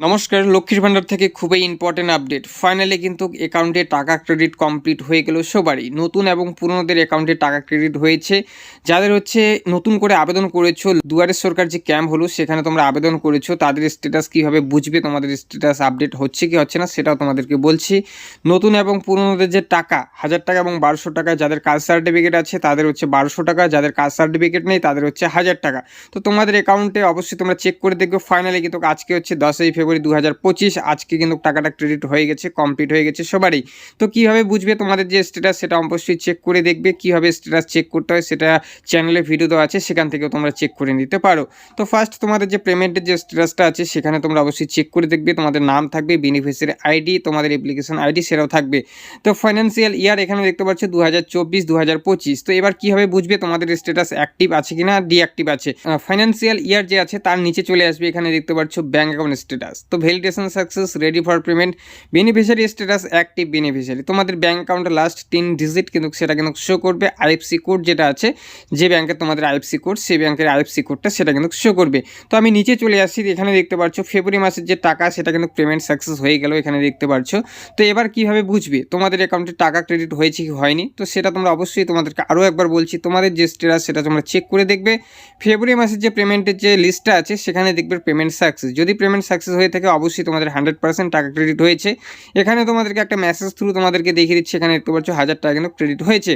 নমস্কার, লক্ষ্মীর ভাণ্ডার থেকে খুবই ইম্পর্টেন্ট আপডেট ফাইনালি কিন্তু অ্যাকাউন্টে টাকা ক্রেডিট কমপ্লিট হয়ে গেল সবারই। নতুন এবং পুরনোদের অ্যাকাউন্টে টাকা ক্রেডিট হয়েছে। যাদের হচ্ছে নতুন করে আবেদন করেছ, দুয়ারে সরকার যে ক্যাম্প হলো, সেখানে তোমরা আবেদন করেছ, তাদের স্ট্যাটাস কীভাবে বুঝবে, তোমাদের স্ট্যাটাস আপডেট হচ্ছে কি হচ্ছে না, সেটাও তোমাদেরকে বলছি। নতুন এবং পুরনোদের যে টাকা, হাজার টাকা এবং বারোশো টাকা যাদের কাস্ট সার্টিফিকেট আছে, তাদের হচ্ছে বারোশো টাকা, যাদের কাস্ট সার্টিফিকেট নেই, তাদের হচ্ছে হাজার টাকা। তো তোমাদের অ্যাকাউন্টে অবশ্যই তোমরা চেক করে দেখবে। ফাইনালি কিন্তু আজকে হচ্ছে দশই ফেব্রুয়ারি দু হাজার পঁচিশ, আজকে কিন্তু টাকাটা ক্রেডিট হয়ে গেছে কমপ্লিট হয়ে গেছে সবারই। তো কীভাবে বুঝবে তোমাদের যে স্ট্যাটাস সেটা অবশ্যই চেক করে দেখবে, কীভাবে স্ট্যাটাস চেক করতে হয় সেটা চ্যানেলে ভিডিও দেওয়া আছে, সেখান থেকেও তোমরা চেক করে নিতে পারো। তো ফার্স্ট তোমাদের যে পেমেন্টের যে স্ট্যাটাসটা আছে, সেখানে তোমরা অবশ্যই চেক করে দেখবে, তোমাদের নাম থাকবে বেনিফিসিয়ারি আইডি তোমাদের অ্যাপ্লিকেশন আইডি সেটাও থাকবে। তো ফাইন্যান্সিয়াল ইয়ার এখানে দেখতে পাচ্ছ দু হাজার চব্বিশ দু হাজার পঁচিশ। তো এবার কীভাবে বুঝবে তোমাদের স্ট্যাটাস অ্যাক্টিভ আছে কি না ডিঅ্যাক্টিভ আছে ফাইন্যান্সিয়াল ইয়ার যে আছে, তার নিচে চলে আসবে, এখানে দেখতে পাচ্ছ ব্যাঙ্ক অ্যাকাউন্ট স্ট্যাটাস তো validation success ready for payment beneficiary status active beneficiary তোমাদের ব্যাঙ্ক অ্যাকাউন্টে লাস্ট তিন ডিজিট কিন্তু সেটা কিন্তু শো করবে। আইএফসি কোড যেটা আছে, যে ব্যাংকের তোমাদের আইএফসি কোড সেই ব্যাংকের আইএফসি কোডটা সেটা কিন্তু শো করবে। তো আমি নিচে চলে আসছি, এখানে দেখতে পাচ্ছ ফেব্রুয়ারি মাসের যে টাকা, সেটা কিন্তু পেমেন্ট সাকসেস হয়ে গেল এখানে দেখতে পাচ্ছ তো এবার কীভাবে বুঝবে, তোমাদের অ্যাকাউন্টে টাকা ক্রেডিট হয়েছে কি হয়নি? তো সেটা তোমরা অবশ্যই তোমাদেরকে আরও একবার বলছি, তোমাদের যে স্ট্যাটাস সেটা তোমরা চেক করে দেখবে। ফেব্রুয়ারি মাসের যে পেমেন্টের যে লিস্টটা আছে, সেখানে দেখবে পেমেন্ট সাকসেস যদি পেমেন্ট সাকসেস হয়ে থাকে অবশ্যই তোমাদের হান্ড্রেড পার্সেন্ট টাকা ক্রেডিট হয়েছে। এখানে তোমাদেরকে একটা মেসেজ থ্রু তোমাদেরকে দেখিয়ে দিচ্ছে, এখানে দেখতে পাচ্ছ হাজার টাকা কিন্তু ক্রেডিট হয়েছে।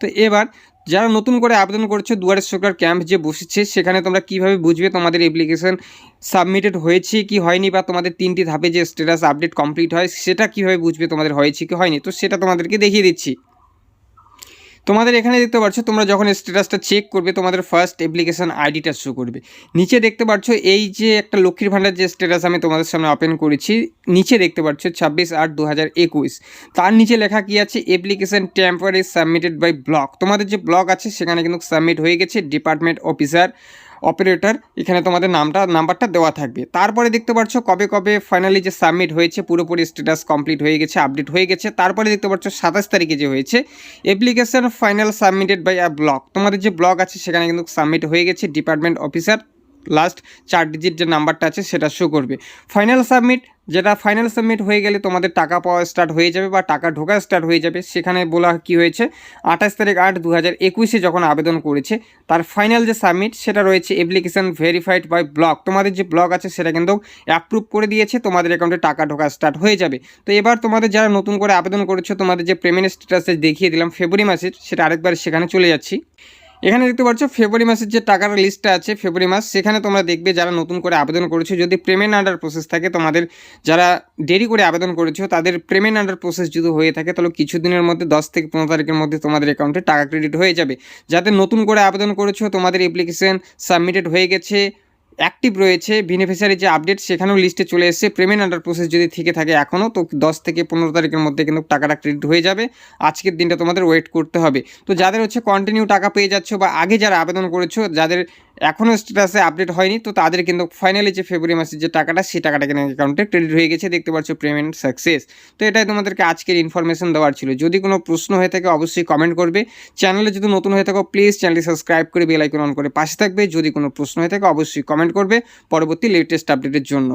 তো এবার যারা নতুন করে আবেদন করছ, দুয়ারে সরকার ক্যাম্প যে বসেছে, সেখানে তোমরা কীভাবে বুঝবে তোমাদের অ্যাপ্লিকেশন সাবমিটেড হয়েছে কি হয়নি বা তোমাদের তিনটি ধাপে যে স্ট্যাটাস আপডেট কমপ্লিট হয়, সেটা কীভাবে বুঝবে তোমাদের হয়েছে কি হয়নি? তো সেটা তোমাদেরকে দেখিয়ে দিচ্ছি। তোমাদের এখানে দেখতে পাচ্ছ তোমরা যখন স্ট্যাটাসটা চেক করবে, তোমাদের ফার্স্ট অ্যাপ্লিকেশান আইডিটা শো করবে। নিচে দেখতে পাচ্ছ এই যে একটা লক্ষ্মীর ভাণ্ডার যে স্ট্যাটাস আমি তোমাদের সামনে ওপেন করেছি, নিচে দেখতে পাচ্ছ ছাব্বিশ আট দু হাজার একুশ। তার নিচে লেখা কি আছে? Application temporary submitted by block তোমাদের যে ব্লক আছে, সেখানে কিন্তু সাবমিট হয়ে গেছে ডিপার্টমেন্ট অফিসার অপারেটর, এখানে তোমাদের নামটা, নাম্বারটা দেওয়া থাকবে। তারপরে দেখতে পাচ্ছ কবে কবে ফাইনালি যে সাবমিট হয়েছে, পুরোপুরি স্ট্যাটাস কমপ্লিট হয়ে গেছে আপডেট হয়ে গেছে। তারপরে দেখতে পাচ্ছ সাতাশ তারিখে যে হয়েছে application final submitted by uh block তোমাদের যে ব্লক আছে, সেখানে কিন্তু সাবমিট হয়ে গেছে ডিপার্টমেন্ট অফিসার লাস্ট চার ডিজিট যে নাম্বারটা আছে সেটা শো করবে। ফাইনাল সাবমিট যেটা ফাইনাল সাবমিট হয়ে গেলে তোমাদের টাকা পাওয়া স্টার্ট হয়ে যাবে বা টাকা ঢোকা স্টার্ট হয়ে যাবে। সেখানে বলা কি হয়েছে, আঠাশ তারিখ আট দু হাজার একুশে যখন আবেদন করেছে, তার ফাইনাল যে সাবমিট সেটা রয়েছে অ্যাপ্লিকেশন ভেরিফাইড বাই ব্লক তোমাদের যে ব্লক আছে সেটা কিন্তু অ্যাপ্রুভ করে দিয়েছে, তোমাদের অ্যাকাউন্টে টাকা ঢোকা স্টার্ট হয়ে যাবে। তো এবার তোমাদের যারা নতুন করে আবেদন করেছ, তোমাদের যে পেমেন্ট স্ট্যাটাসে দেখিয়ে দিলাম ফেব্রুয়ারি মাসের, সেটা আরেকবার সেখানে চলে যাচ্ছি। এখানে দেখতে পাচ্ছ ফেব্রুয়ারি মাসের যে টাকার লিস্টটা আছে ফেব্রুয়ারি মাস, সেখানে তোমরা দেখবে যারা নতুন করে আবেদন করেছ, যদি প্রেমেন্ট আন্ডার প্রসেস থাকে, তোমাদের যারা দেরি করে আবেদন করেছ, তাদের প্রেমেন্ট আন্ডার প্রসেস যদি হয়ে থাকে, তাহলে কিছু দিনের মধ্যে, দশ থেকে পনেরো তারিখের মধ্যে তোমাদের অ্যাকাউন্টে টাকা ক্রেডিট হয়ে যাবে। যাতে নতুন করে আবেদন করেছ, তোমাদের অ্যাপ্লিকেশন সাবমিটেড হয়ে গেছে অ্যাক্টিভ রয়েছে বেনিফিশিয়ারি যে আপডেট সেখানেও লিস্টে চলে এসেছে পেমেন্ট আন্ডার প্রসেস যদি থেকে থাকে এখনও, তো দশ থেকে পনেরো তারিখের মধ্যে কিন্তু টাকাটা ক্রেডিট হয়ে যাবে। আজকের দিনটা তোমাদের ওয়েট করতে হবে। তো যাদের হচ্ছে কন্টিনিউ টাকা পেয়ে যাচ্ছ বা আগে যারা আবেদন করেছ, যাদের এখনও স্ট্যাটাসে আপডেট হয়নি, তো তাদের কিন্তু ফাইনালি যে ফেব্রুয়ারি মাসের যে টাকাটা, সেই টাকাটা কিন্তু অ্যাকাউন্টে ক্রেডিট হয়ে গেছে। দেখতে পাচ্ছ পেমেন্ট সাকসেস তো এটাই তোমাদেরকে আজকের ইনফরমেশন দেওয়ার ছিল। যদি কোনো প্রশ্ন হয়ে থাকে, অবশ্যই কমেন্ট করবে। চ্যানেলে যদি নতুন হয়ে থাকো প্লিজ চ্যানেলটি সাবস্ক্রাইব করে বেলাইকন অন করে পাশে থাকবে। যদি কোনো প্রশ্ন হয়ে থাকে, অবশ্যই কমেন্ট করবে। পরবর্তী লেটেস্ট আপডেটের জন্য।